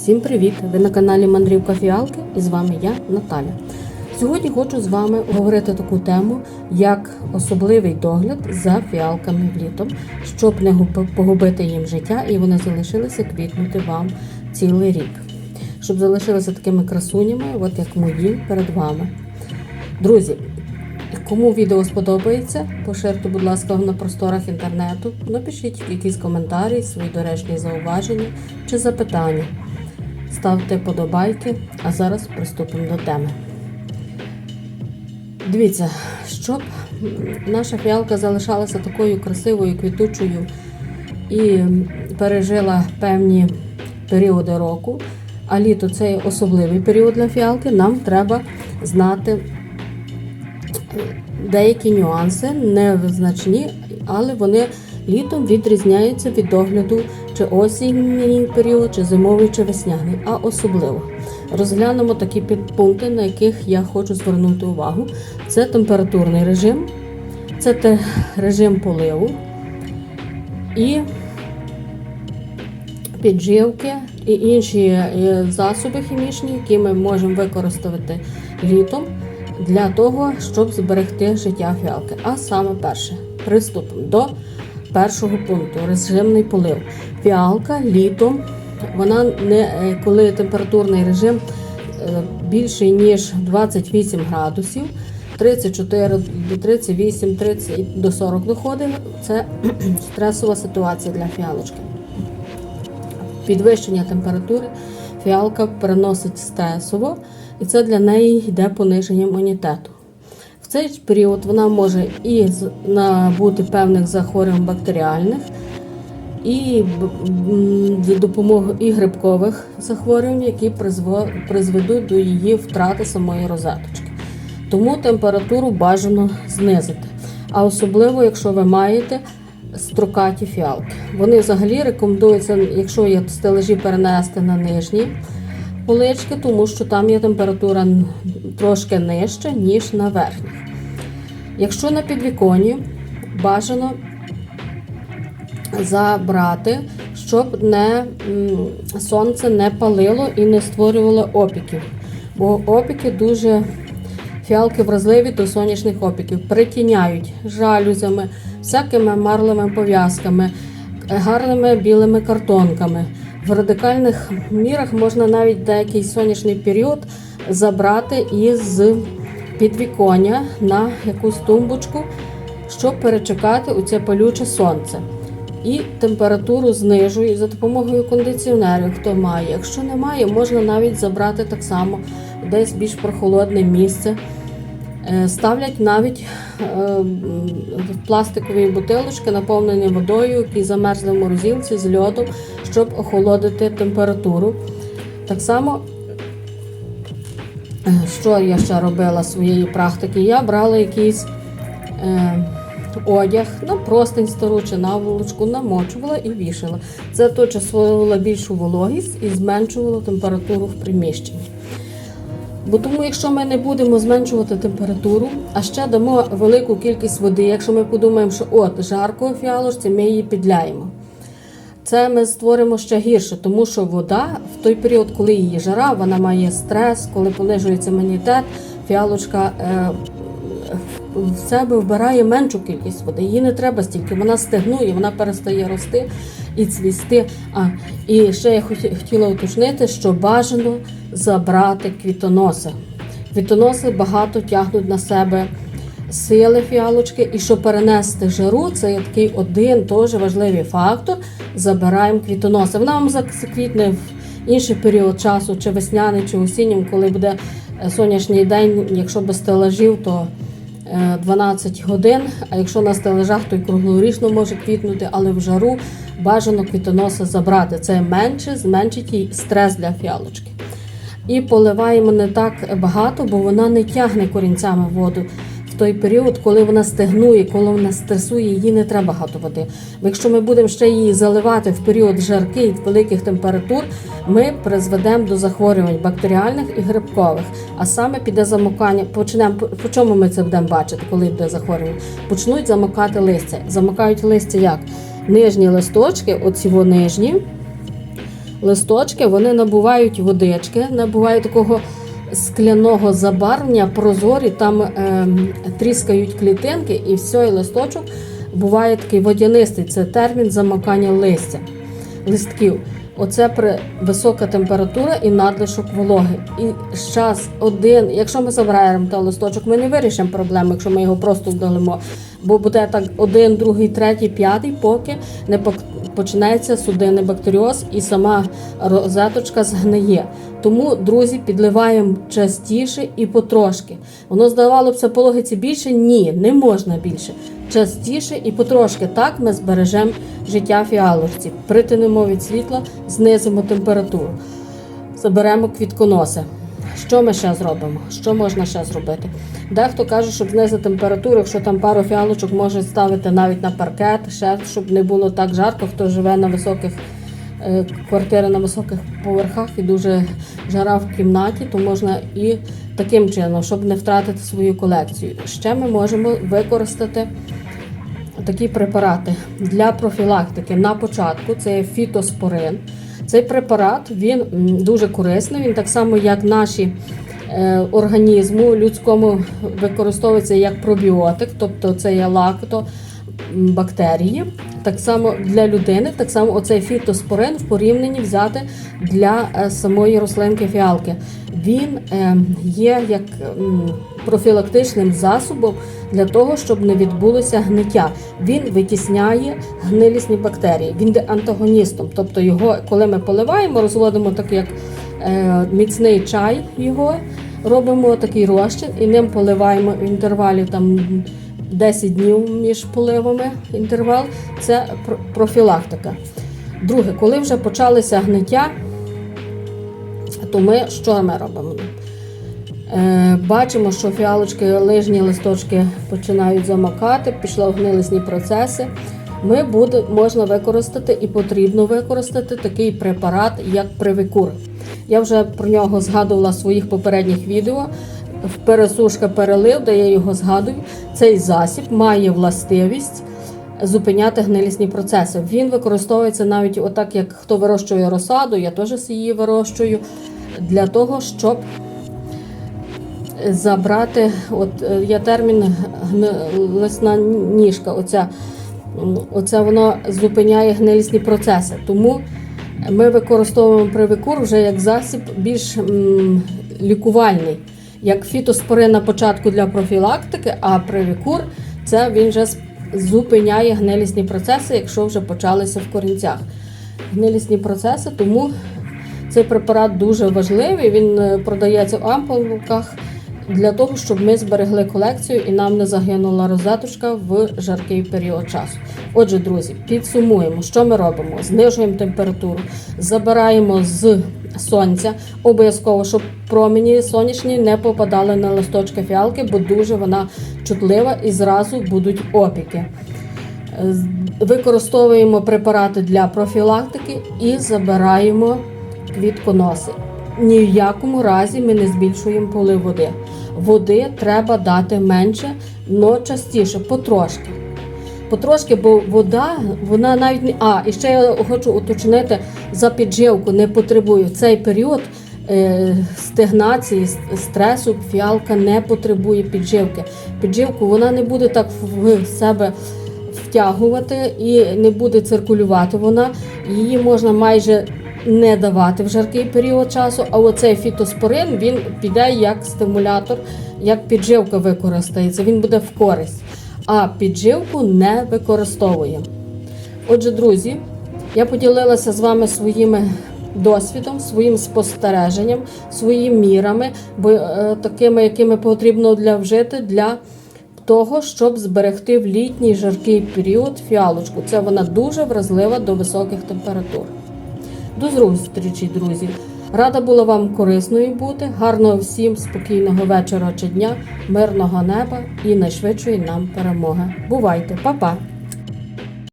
Всім привіт! Ви на каналі Мандрівка Фіалки і з вами я, Наталя. Сьогодні хочу з вами говорити таку тему, як особливий догляд за фіалками літом, щоб не погубити їм життя і вони залишилися квітнути вам цілий рік. Щоб залишилися такими красунями, от як мої перед вами. Друзі, Кому відео сподобається, поширте, будь ласка, на просторах інтернету. Напишіть якісь коментарі, свої доречні зауваження чи запитання. Ставте подобайки, а зараз приступимо до теми. Дивіться, щоб наша фіалка залишалася такою красивою, квітучою і пережила певні періоди року, а літо це особливий період для фіалки, нам треба знати деякі нюанси, незначні, але вони літом відрізняються від догляду чи осінній період, чи зимовий, чи весняний, а особливо. Розглянемо такі підпункти, на яких я хочу звернути увагу. Це температурний режим, це режим поливу і підживки і інші е, засоби хімічні, які ми можемо використати літом для того, щоб зберегти життя фіалки. А саме перше, приступимо до першого пункту режимний полив. Фіалка літом, вона не е, коли температурний режим е, більший ніж 28 градусів. 34 до 38, 30 до 40 доходить. Це стресова ситуація для фіалочки. Підвищення температури фіалка переносить стресово, і це для неї йде пониження імунітету. Цей період вона може і набути певних захворювань бактеріальних, і допомогою і грибкових захворювань, які призведуть до її втрати самої розеточки. Тому температуру бажано знизити. А особливо, якщо ви маєте строкаті фіалки. Вони взагалі рекомендуються, якщо є стележі, перенести на нижні полички, тому що там є температура трошки нижча, ніж на верхніх. Якщо на підвіконні, бажано забрати, щоб не, сонце не палило і не створювало опіків. Бо опіки дуже фіалки вразливі до сонячних опіків, притіняють жалюзями, всякими марлевими пов'язками, гарними білими картонками. В радикальних мірах можна навіть деякий сонячний період забрати із підвіконня на якусь тумбочку, щоб перечекати у це палюче сонце. І температуру знижує за допомогою кондиціонерів, хто має. Якщо немає, можна навіть забрати так само десь більш прохолодне місце. Е, Ставлять навіть е, пластикові бутилочки, наповнені водою, які замерзли в морозилці з льодом, щоб охолодити температуру. Так само Що я ще робила своєї практики? Я брала якийсь е, одяг на простинь стару чи наволочку, намочувала і вішала. Це точно створювало більшу вологість і зменшувало температуру в приміщенні. Бо тому, якщо ми не будемо зменшувати температуру, а ще дамо велику кількість води, якщо ми подумаємо, що от жарко фіалочці, ми її підляємо. Це ми створимо ще гірше, тому що вода в той період, коли її жара, вона має стрес, коли понижується імунітет, фіалочка е, в себе вбирає меншу кількість води. Їй не треба стільки, вона стигнує, вона перестає рости і цвісти. А, і ще я хотіла уточнити, що бажано забрати квітоноси. Квітоноси багато тягнуть на себе сили фіалочки, і щоб перенести жару, це є такий один теж важливий фактор. Забираємо квітоноси. Вона вам заквітне в інший період часу, чи весняний, чи осіннім, коли буде е, сонячний день, якщо без стелажів, то е, 12 годин. А якщо на стележах, то й круглорічно може квітнути, але в жару бажано квітоноси забрати. Це менше, зменшить їй стрес для фіалочки. І поливаємо не так багато, бо вона не тягне корінцями воду. Той період, коли вона стигнує, коли вона стресує, їй не треба багато води. Бо якщо ми будемо ще її заливати в період жарки і великих температур, ми призведемо до захворювань бактеріальних і грибкових. А саме піде замокання. Почнемо по- чому ми це будемо бачити, коли буде захворювання? Почнуть замокати листя. Замокають листя як? Нижні листочки, оці нижні, листочки, вони набувають водички, набувають такого скляного забарвлення, прозорі, там е, тріскають клітинки, і все, і листочок буває такий водянистий. Це термін замокання листя, листків. Оце при висока температура і надлишок вологи. І час один, якщо ми забираємо та листочок, ми не вирішимо проблему, якщо ми його просто вдалимо. Бо буде так один, другий, третій, п'ятий, поки не починається судинний бактеріоз і сама розеточка згниє. Тому, друзі, підливаємо частіше і потрошки. Воно здавалося б, по логіці більше? Ні, не можна більше. Частіше і потрошки. Так ми збережемо життя фіалочці. Притинемо від світла, знизимо температуру. Заберемо квітконоси. Що ми ще зробимо? Що можна ще зробити? Дехто каже, щоб знизити температуру, якщо там пару фіалочок може ставити навіть на паркет, ще щоб не було так жарко, хто живе на високих е, квартири на високих поверхах і дуже жара в кімнаті, то можна і таким чином, щоб не втратити свою колекцію. Ще ми можемо використати такі препарати для профілактики на початку. Це фітоспорин. Цей препарат він дуже корисний. Він так само, як наші е, організму людському використовується як пробіотик, тобто це є лакто бактерії. Так само для людини, так само оцей фітоспорин в порівнянні взяти для е, самої рослинки фіалки. Він е, є як профілактичним засобом для того, щоб не відбулося гниття. Він витісняє гнилісні бактерії. Він є антагоністом. Тобто його, коли ми поливаємо, розводимо так як е, міцний чай його, робимо такий розчин і ним поливаємо в інтервалі там 10 днів між поливами інтервал. Це про- профілактика. Друге, коли вже почалися гниття, то ми що ми робимо? Е, бачимо, що фіалочки, лижні листочки починають замокати, пішли гнилисні процеси. Ми буде, можна використати і потрібно використати такий препарат, як привикур. Я вже про нього згадувала в своїх попередніх відео. В пересушка перелив, де я його згадую. Цей засіб має властивість зупиняти гнилісні процеси. Він використовується навіть отак, як хто вирощує розсаду, я теж її вирощую, для того, щоб забрати, от е, є термін гнилисна ніжка. Оця, м, оце воно зупиняє гнилісні процеси. Тому ми використовуємо привикур вже як засіб більш м, лікувальний, як фітоспорин на початку для профілактики, а привикур це він вже зупиняє гнилісні процеси, якщо вже почалися в корінцях. Гнилісні процеси, тому цей препарат дуже важливий. Він е, продається в ампулках для того, щоб ми зберегли колекцію і нам не загинула розеточка в жаркий період часу. Отже, друзі, підсумуємо, що ми робимо: знижуємо температуру, забираємо з сонця, обов'язково, щоб промені сонячні не попадали на листочки фіалки, бо дуже вона чутлива і зразу будуть опіки. Е, Використовуємо препарати для профілактики і забираємо квітконоси. Ні в якому разі ми не збільшуємо полив води. Води треба дати менше, але частіше, потрошки. Потрошки, бо вода, вона навіть не. А, і ще я хочу уточнити за підживку не потребую. В цей період е, стигнації, стресу фіалка не потребує підживки. Підживку вона не буде так в себе втягувати і не буде циркулювати вона. Її можна майже не давати в жаркий період часу, а оцей фітоспорин він піде як стимулятор, як підживка використається, він буде в користь. А підживку не використовуємо. Отже, друзі, я поділилася з вами своїми досвідом, своїм спостереженням, своїми мірами, бо е, такими, якими потрібно для вжити для того, щоб зберегти в літній жаркий період фіалочку. Це вона дуже вразлива до високих температур. До зустрічі, друзі! Рада була вам корисною бути. Гарного всім спокійного вечора чи дня, мирного неба і найшвидшої нам перемоги. Бувайте, Па-па!